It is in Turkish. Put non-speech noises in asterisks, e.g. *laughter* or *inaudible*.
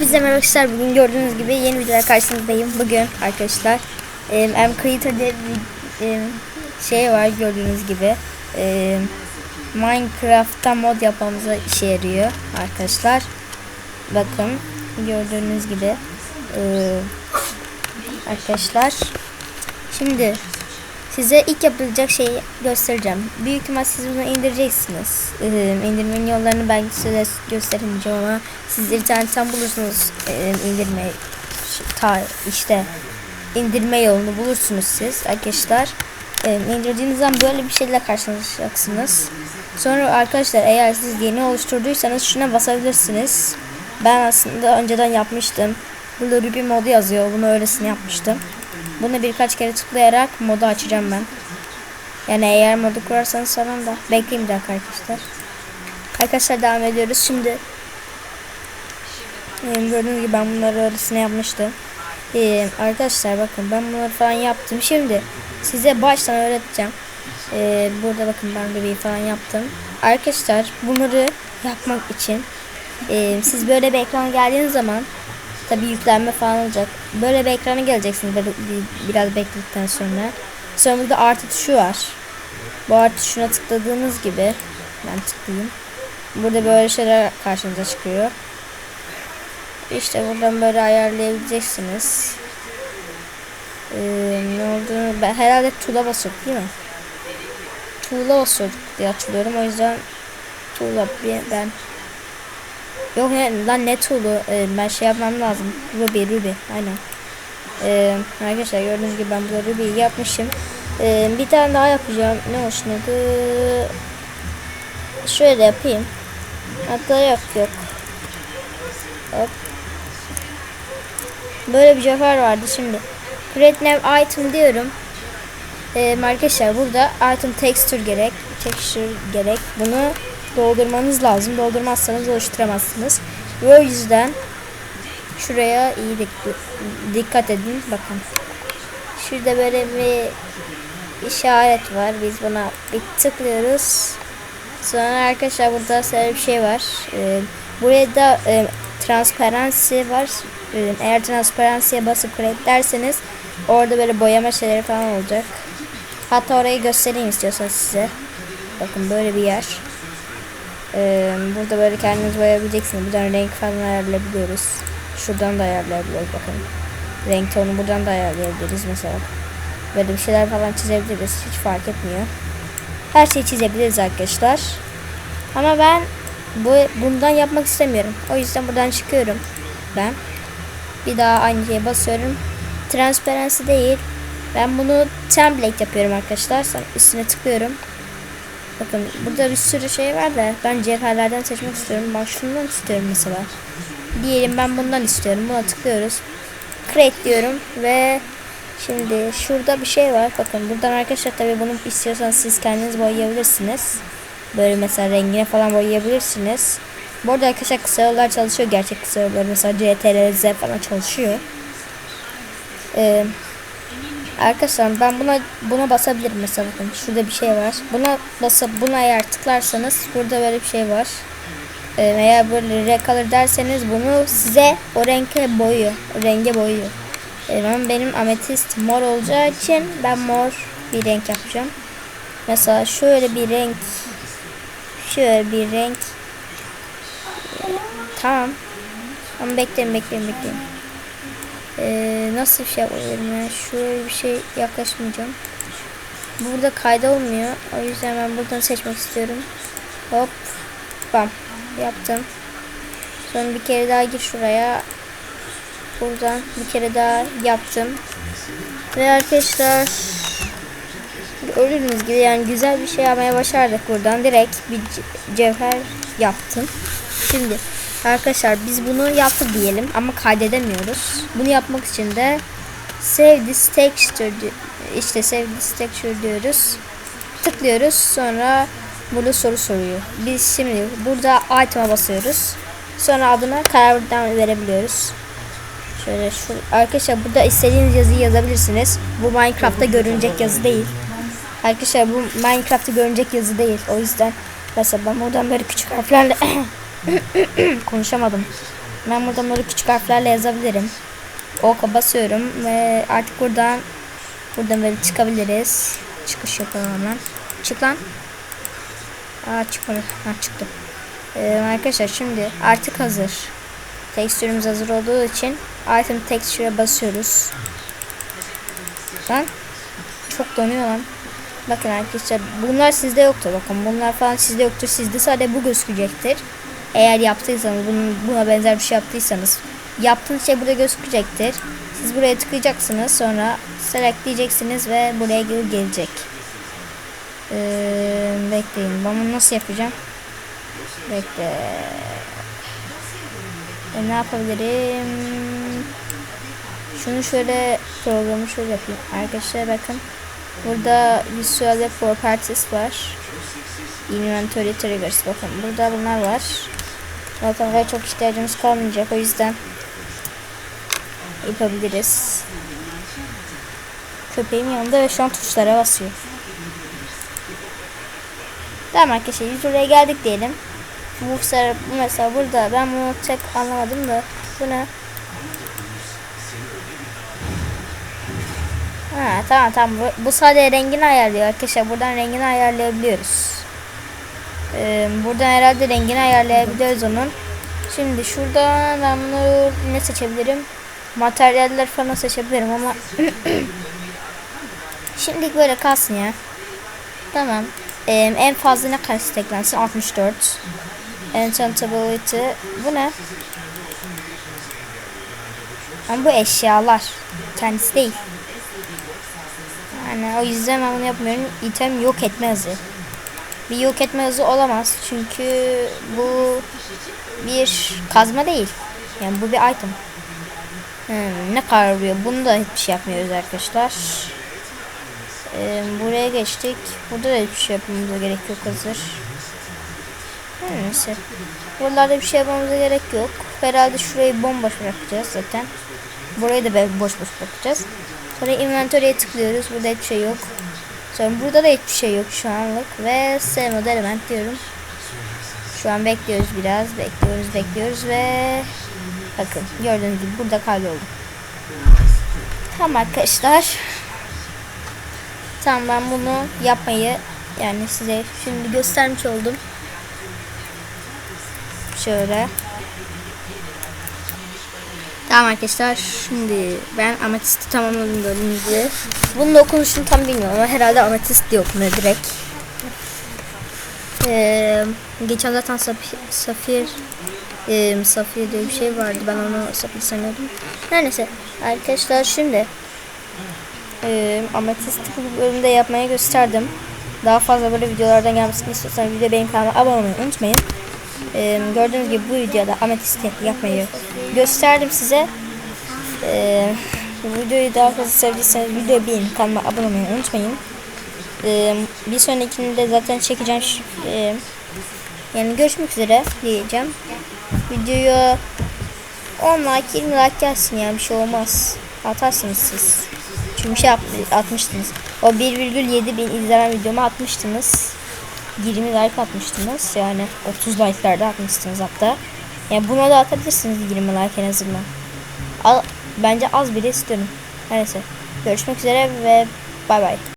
Hepinize merhaba arkadaşlar. Bugün gördüğünüz gibi yeni videolar karşınızdayım. Bugün arkadaşlar e, M Creator diye bir şey var gördüğünüz gibi. Minecraft'ta mod yapmamıza işe yarıyor arkadaşlar. Bakın gördüğünüz gibi arkadaşlar. Şimdi size ilk yapılacak şeyi göstereceğim. Büyük ihtimal siz bunu indireceksiniz. Ee, indirmenin yollarını ben size gösteremeyeceğim ama siz internetten bulursunuz ee, indirme ta işte indirme yolunu bulursunuz siz arkadaşlar. Ee, indirdiğiniz zaman böyle bir şeyle karşılaşacaksınız. Sonra arkadaşlar eğer siz yeni oluşturduysanız şuna basabilirsiniz. Ben aslında önceden yapmıştım. Burada Ruby modu yazıyor. Bunu öylesine yapmıştım. Bunu birkaç kere tıklayarak modu açacağım ben. Yani eğer modu kurarsanız sonra da bekleyin bir dakika arkadaşlar. Arkadaşlar devam ediyoruz. Şimdi gördüğünüz gibi ben bunları öylesine yapmıştım. Ee, arkadaşlar bakın ben bunları falan yaptım. Şimdi size baştan öğreteceğim. Ee, burada bakın ben bir falan yaptım. Arkadaşlar bunları yapmak için e, siz böyle bir ekran geldiğiniz zaman tabi yüklenme falan olacak. Böyle bir ekrana geleceksiniz biraz bekledikten sonra. Sonra burada artı tuşu var. Bu artı tuşuna tıkladığınız gibi ben tıklayayım. Burada böyle şeyler karşınıza çıkıyor. İşte buradan böyle ayarlayabileceksiniz. Ee, ne olduğunu ben herhalde tuğla basıyorduk değil mi? Tuğla basıyorduk diye hatırlıyorum. O yüzden tuğla ben Yok ne, lan ne tool'u ee, ben şey yapmam lazım. Ruby Ruby aynen. Ee, arkadaşlar gördüğünüz gibi ben burada Ruby'yi yapmışım. Ee, bir tane daha yapacağım. Ne hoşladı? Şöyle yapayım. Hatta yok yok. Hop. Böyle bir cevher vardı şimdi. Create new item diyorum. Ee, arkadaşlar burada item texture gerek. Texture gerek. Bunu doldurmanız lazım. Doldurmazsanız oluşturamazsınız. Ve o yüzden şuraya iyi dik dikkat edin. Bakın. Şurada böyle bir işaret var. Biz buna bir tıklıyoruz. Sonra arkadaşlar burada şöyle bir şey var. Ee, buraya da e, transparency var. Ee, eğer transparency'ye basıp create derseniz orada böyle boyama şeyleri falan olacak. Hatta orayı göstereyim istiyorsanız size. Bakın böyle bir yer. Ee, burada böyle kendiniz boyayabileceksiniz. Buradan renk falan ayarlayabiliyoruz. Şuradan da ayarlayabiliyoruz bakın. Renk tonu buradan da ayarlayabiliriz mesela. Böyle bir şeyler falan çizebiliriz. Hiç fark etmiyor. Her şeyi çizebiliriz arkadaşlar. Ama ben bu bundan yapmak istemiyorum. O yüzden buradan çıkıyorum. Ben bir daha aynı şeye basıyorum. Transparency değil. Ben bunu template yapıyorum arkadaşlar. Sonra üstüne tıklıyorum. Bakın burada bir sürü şey var da ben cevherlerden seçmek istiyorum. Bak şundan istiyorum mesela. Diyelim ben bundan istiyorum. Buna tıklıyoruz. Create diyorum ve şimdi şurada bir şey var. Bakın buradan arkadaşlar tabi bunu istiyorsanız siz kendiniz boyayabilirsiniz. Böyle mesela rengine falan boyayabilirsiniz. Bu arada arkadaşlar kısa yollar çalışıyor. Gerçek kısa yollar mesela CTRL Z falan çalışıyor. Ee, Arkadaşlar ben buna buna basabilirim mesela bakın şurada bir şey var. Buna basıp buna eğer tıklarsanız burada böyle bir şey var. Ee, eğer böyle recolor derseniz bunu size o renge boyuyor. O renge boyuyor. Ee, ben benim ametist mor olacağı için ben mor bir renk yapacağım. Mesela şöyle bir renk şöyle bir renk tamam. Ama bekleyin bekleyin bekleyin. Ee, nasıl bir şey yapabilirim ya? Şöyle bir şey yaklaşmayacağım. Burada kayda olmuyor. O yüzden ben buradan seçmek istiyorum. Hop. Bam. Yaptım. Sonra bir kere daha gir şuraya. Buradan bir kere daha yaptım. Ve arkadaşlar gördüğünüz gibi yani güzel bir şey yapmaya başardık buradan. Direkt bir cevher yaptım. Şimdi Arkadaşlar biz bunu yaptık diyelim ama kaydedemiyoruz. Bunu yapmak için de save this texture işte save this texture diyoruz. Tıklıyoruz. Sonra burada soru soruyor. Biz şimdi burada item'a basıyoruz. Sonra adına karar verebiliyoruz. Şöyle şu arkadaşlar burada istediğiniz yazıyı yazabilirsiniz. Bu Minecraft'ta görünecek yazı değil. Arkadaşlar bu Minecraft'ta görünecek yazı değil. O yüzden mesela ben buradan böyle küçük harflerle *clears throat* konuşamadım. Ben buradan böyle küçük harflerle yazabilirim. Oka basıyorum ve artık buradan buradan böyle çıkabiliriz. Çıkış yapalım hemen. Çık lan. Aa çıkmadı. Ha çıktı. Ee, arkadaşlar şimdi artık hazır. Tekstürümüz hazır olduğu için item texture'a basıyoruz. Lan çok donuyor lan. Bakın arkadaşlar bunlar sizde yoktur bakın bunlar falan sizde yoktur sizde sadece bu gözükecektir. Eğer yaptıysanız bunun, buna benzer bir şey yaptıysanız yaptığınız şey burada gözükecektir. Siz buraya tıklayacaksınız sonra select diyeceksiniz ve buraya geri gelecek. Ee, bekleyin ben bunu nasıl yapacağım? Bekle. E, ne yapabilirim? Şunu şöyle programı şöyle yapayım. Arkadaşlar bakın. Burada Visual Properties var. Inventory Triggers. Bakın burada bunlar var. Bakın ve çok ihtiyacımız kalmayacak. O yüzden yapabiliriz. Köpeğim yanında ve şu an tuşlara basıyor. Tamam arkadaşlar biz buraya geldik diyelim. Bu mesela burada ben bunu tek anlamadım da bu ne? Ha tamam tamam bu, bu sadece rengini ayarlıyor arkadaşlar buradan rengini ayarlayabiliyoruz. Ee, buradan herhalde rengini ayarlayabiliyoruz onun. Şimdi şuradan ben bunu ne seçebilirim? Materyaller falan seçebilirim ama *clears throat* şimdilik böyle kalsın ya. Tamam. Ee, en fazla ne kadar steklensin? 64. Enchantability. Bu ne? Ama bu eşyalar. Kendisi değil. Yani o yüzden ben bunu yapmıyorum. İtem yok etme hızı. Bir yok etme hızı olamaz. Çünkü bu bir kazma değil. Yani bu bir item. Hmm, ne kadar vuruyor? Bunu da hiçbir şey yapmıyoruz arkadaşlar. Ee, buraya geçtik. Burada da hiçbir şey yapmamıza gerek yok hazır. Hmm, neyse. Buralarda bir şey yapmamıza gerek yok. Herhalde şurayı bomboş bırakacağız zaten. Burayı da boş boş bırakacağız. Sonra inventory'e tıklıyoruz. Burada hiçbir şey yok. Sonra burada da hiçbir şey yok şu anlık. Ve save mode element diyorum. Şu an bekliyoruz biraz. Bekliyoruz bekliyoruz ve bakın gördüğünüz gibi burada kayboldu. Tamam arkadaşlar. Tamam ben bunu yapmayı yani size şimdi göstermiş oldum. Şöyle. Tamam arkadaşlar şimdi ben ametisti tamamladım gördüğünüz gibi. Bunun okunuşunu tam bilmiyorum ama herhalde ametist diye okunuyor direkt. Ee, geçen zaten safir, safir, e, safir diye bir şey vardı ben onu safir sanıyordum. Her neyse arkadaşlar şimdi e, ametisti bu bölümde yapmaya gösterdim. Daha fazla böyle videolardan gelmesini istiyorsanız video benim abone olmayı unutmayın. Ee, gördüğünüz gibi bu videoda ametisti yapmayı gösterdim size. Ee, videoyu daha fazla sevdiyseniz videoyu beğenin kanalıma abone olmayı unutmayın. Ee, bir sonrakini de zaten çekeceğim. Ee, yani görüşmek üzere diyeceğim. Videoyu 10 like 20 like gelsin ya bir şey olmaz. Atarsınız siz. Çünkü şey atmıştınız. O 1,7 bin izlenen videomu atmıştınız. 20 like atmıştınız. Yani 30 like'larda atmışsınız hatta. Yani buna da atabilirsiniz 20 like en azından. Al, bence az bile istiyorum. Neyse. Görüşmek üzere ve bay bay.